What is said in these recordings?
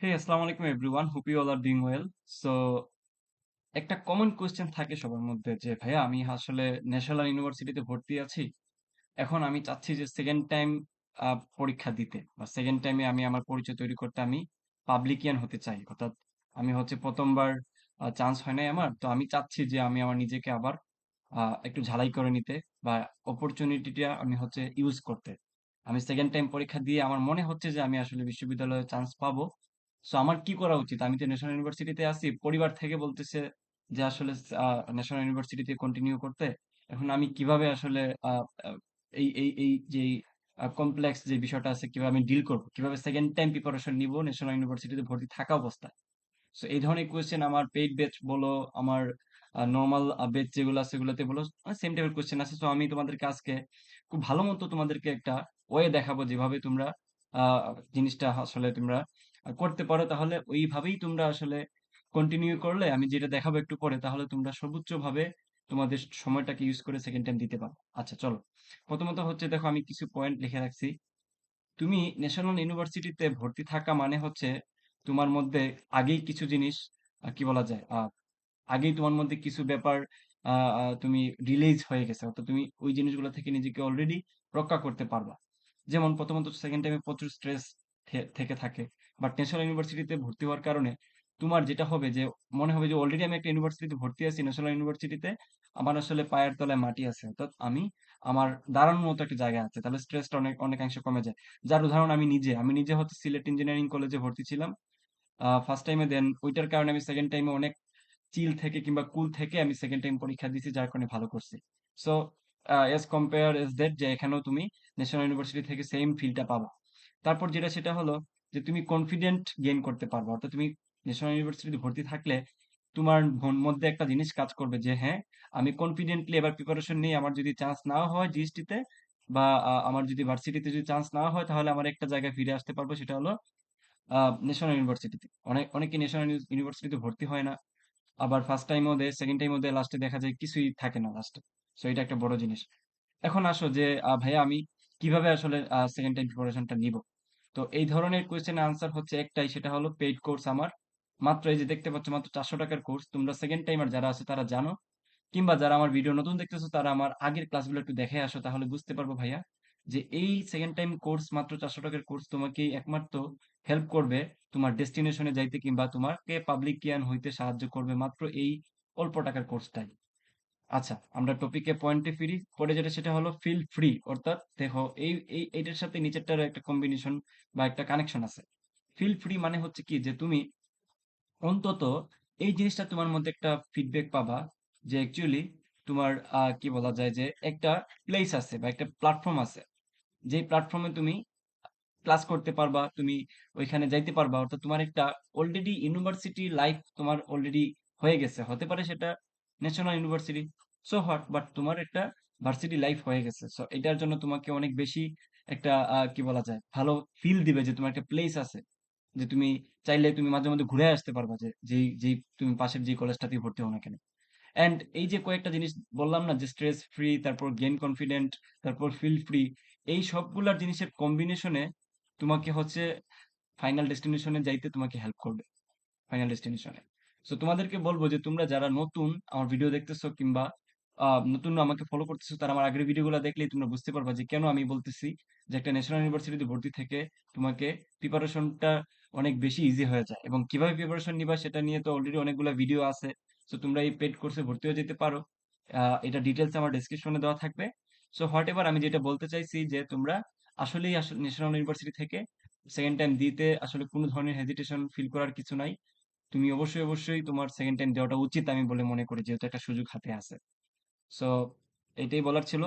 Hey, আসসালামু আলাইকুম everyone hope you all are doing well so একটা কমন কোয়েশ্চেন থাকে সবার মধ্যে যে ভাইয়া আমি আসলে ন্যাশনাল ইউনিভার্সিটিতে ভর্তি আছি। এখন আমি চাচ্ছি যে সেকেন্ড টাইম পরীক্ষা দিতে বা সেকেন্ড টাইমে আমি আমার পরিচয় তৈরি করতে আমি পাবলিকিয়ান হতে চাই। অর্থাৎ আমি হচ্ছে প্রথমবার চান্স হয় নাই আমার। তো আমি চাচ্ছি যে আমি আমার নিজেকে আবার একটু ঝালাই করে নিতে বা অপরচুনিটিটা আমি হচ্ছে ইউজ করতে। আমি সেকেন্ড টাইম পরীক্ষা দিয়ে আমার মনে হচ্ছে যে আমি আসলে বিশ্ববিদ্যালয়ে চান্স পাবো। সো আমার কি করা উচিত? আমি তো ন্যাশনাল ইউনিভার্সিটিতে আছি। পরিবার থেকে বলতেছে যে আসলে ন্যাশনাল ইউনিভার্সিটিতে কন্টিনিউ করতে। এখন আমি কীভাবে আসলে এই এই এই যে কমপ্লেক্স যে বিষয়টা আছে, কীভাবে আমি ডিল করব? কীভাবে সেকেন্ড টাইম প্রিপারেশন নিব? ন্যাশনাল ইউনিভার্সিটিতে ভর্তি থাকা অবস্থায়। সো এই ধরনের কোয়েশ্চেন আমার পেইড ব্যাচ বলো, আমার নর্মাল ব্যাচ যেগুলো আছে সেগুলোতে বলো সেম টাইপের কোয়েশ্চেন আছে। সো আমি তোমাদেরকে আজকে খুব ভালো মতো তোমাদেরকে একটা ওয়ে দেখাবো যেভাবে তোমরা জিনিসটা আসলে তোমরা করতে পারো, তাহলে ওইভাবেই তোমরা আসলে কন্টিনিউ করলে, আমি যেটা দেখাবো একটু পরে, তাহলে তোমরা সর্বোচ্চ ভাবে তোমাদের সময়টাকে ইউজ করে সেকেন্ড টাইম দিতে পারো। আচ্ছা চলো। প্রথমত হচ্ছে, দেখো আমি কিছু পয়েন্ট লিখে রাখছি। তুমি ন্যাশনাল ইউনিভার্সিটিতে ভর্তি থাকা মানে হচ্ছে তোমার মধ্যে আগেই কিছু জিনিস কি বলা যায় আগেই তোমার মধ্যে কিছু ব্যাপার তুমি রিলিজ হয়ে গেছে, অর্থাৎ তুমি ওই জিনিসগুলো থেকে নিজেকে অলরেডি রক্ষা করতে পারবা। যেমন প্রথমত সেকেন্ড টাইমে প্রচুর স্ট্রেস থেকে থাকে। বাট ন্যাশনাল ইউনিভার্সিটিতে ভর্তি হওয়ার কারণে তোমার যেটা হবে যে, মনে হবে যে অলরেডি আমি একটা ইউনিভার্সিটিতে ভর্তি আছি ন্যাশনাল ইউনিভার্সিটিতে আমার আসলে পায়ের তলায় মাটি আছে। অর্থাৎ আমি আমার দাঁড়ানোর মতো একটা জায়গা আছে, তাহলে স্ট্রেসটা অনেক, অনেকাংশে কমে যায়। যার উদাহরণ আমি নিজে আমি নিজে হচ্ছে সিলেট ইঞ্জিনিয়ারিং কলেজে ভর্তি ছিলাম। ফার্স্ট টাইমে দেন ওইটার কারণে আমি সেকেন্ড টাইমে অনেক চিল থেকে কিংবা কুল থেকে আমি সেকেন্ড টাইম পরীক্ষা দিয়েছি, যার কারণে ভালো করছি। So as compare as that যে এখানেও তুমি ন্যাশনাল ইউনিভার্সিটি থেকে সেম ফিলটা পাবা। তারপর যেটা সেটা হলো যে তুমি কনফিডেন্ট গেইন করতে পারবে। অর্থাৎ তুমি ন্যাশনাল ইউনিভার্সিটিতে ভর্তি থাকলে তোমার মধ্যে একটা জিনিস কাজ করবে যে হ্যাঁ আমি কনফিডেন্টলি এবার প্রিপারেশন নিয়ে আমার যদি চান্স না হয় জিএসটিতে বা আমার যদি ভার্সিটিতে যদি চান্স না হয় তাহলে আমার একটা জায়গায় ফিরে আসতে পারব, সেটা হলো ন্যাশনাল ইউনিভার্সিটিতে অনেক অনেকে ন্যাশনাল ইউনিভার্সিটিতে ভর্তি হয় না। আবার ফার্স্ট টাইমও দেয় সেকেন্ড টাইমও দেয় লাস্টে দেখা যায় কিছুই থাকে না লাস্টে সো এটা একটা বড় জিনিস। এখন আসো যে ভাইয়া আমি কীভাবে আসলে সেকেন্ড টাইম প্রিপারেশনটা নিব? তো এই ধরনের কোয়েশ্চেনের আনসার হচ্ছে একটাই, সেটা হলো পেইড কোর্স আমার। মাত্র এই যে দেখতে পাচ্ছ, মাত্র চারশো টাকার কোর্স তোমরা সেকেন্ড টাইমার যারা আছে, তারা জানো। কিংবা যারা আমার ভিডিও নতুন দেখতেছো, তারা আমার আগের ক্লাসগুলো একটু দেখে আসো, তাহলে বুঝতে পারব ভাইয়া যে এই সেকেন্ড টাইম কোর্স মাত্র চারশো টাকার কোর্স তোমাকে একমাত্র হেল্প করবে তোমার ডেস্টিনেশনে যাইতে কিংবা তোমাকে পাবলিক পাবলিকিয়ান হইতে সাহায্য করবে মাত্র এই অল্প টাকার কোর্সটাই আচ্ছা আমরা টপিকে পয়েন্টে ফিরি। পরে যেটা, সেটা হলো ফিল ফ্রি অর্থাৎ দেখো এই এই, এইটার সাথে নিচেরটার একটা কম্বিনেশন বা একটা কানেকশন আছে। ফিল ফ্রি মানে হচ্ছে কি, যে তুমি অন্তত এই জিনিসটা তোমার মধ্যে একটা ফিডব্যাক পাবা যে অ্যাকচুয়ালি তোমার কি বলা যায় যে একটা প্লেস আছে বা একটা প্ল্যাটফর্ম আছে। যে প্ল্যাটফর্মে তুমি ক্লাস করতে পারবা, তুমি ওইখানে যাইতে পারবা, অর্থাৎ তোমার একটা অলরেডি ইউনিভার্সিটি লাইফ তোমার অলরেডি হয়ে গেছে। হতে পারে সেটা national university so what but তোমার একটা ভার্সিটি লাইফ হয়ে গেছে। সো এটার জন্য তোমাকে অনেক বেশি একটা কি বলা যায়, ভালো ফিল দিবে যে তোমার একটা প্লেস আছে। যে তুমি চাইলে তুমি মাঝে মধ্যে ঘুরে আসতে পারবা যে, যেই যেই তুমি পাশের যে কলেজটাতে ভর্তি হও না কেন। অ্যান্ড এই যে কয়েকটা জিনিস বললাম না, যে স্ট্রেস ফ্রি তারপর গেইন কনফিডেন্ট তারপর ফিল ফ্রি এই সবগুলার জিনিসের কম্বিনেশনে তোমাকে হচ্ছে ফাইনাল ডেস্টিনেশনে যাইতে তোমাকে হেল্প করবে। ফাইনাল ডেস্টিনেশনে সো তোমাদেরকে বলব যে তোমরা যারা নতুন আমার ভিডিও দেখতেছো কিংবা নতুন আমাকে ফলো করতেছো, তারা আমার আগের ভিডিওগুলো দেখলেই তোমরা বুঝতে পারবা যে কেন আমি বলতেছি যে একটা ন্যাশনাল ইউনিভার্সিটিতে ভর্তি থেকে তোমাকে প্রিপারেশনটা অনেক বেশি ইজি হয়ে যায়। এবং কীভাবে প্রিপারেশন নিবা সেটা নিয়ে তো অলরেডি অনেকগুলো ভিডিও আছে। সো তোমরা এই পেড কোর্সে ভর্তি হয়ে যেতে পারো। এটা ডিটেলস আমার ডেসক্রিপশনে দেওয়া থাকবে। সো হোয়াট এভার আমি যেটা বলতে চাইছি যে তোমরা আসলেই আসলে ন্যাশনাল ইউনিভার্সিটি থেকে সেকেন্ড টাইম দিতে আসলে কোনো ধরনের হেজিটেশন ফিল করার কিছু নাই। তুমি অবশ্যই অবশ্যই তোমার সেকেন্ড টাইম দেওয়াটা উচিত আমি বলে মনে করি, যেহেতু একটা সুযোগ হাতে আছে। সো এটাই বলার ছিল।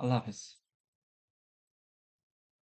আল্লাহ হাফেজ।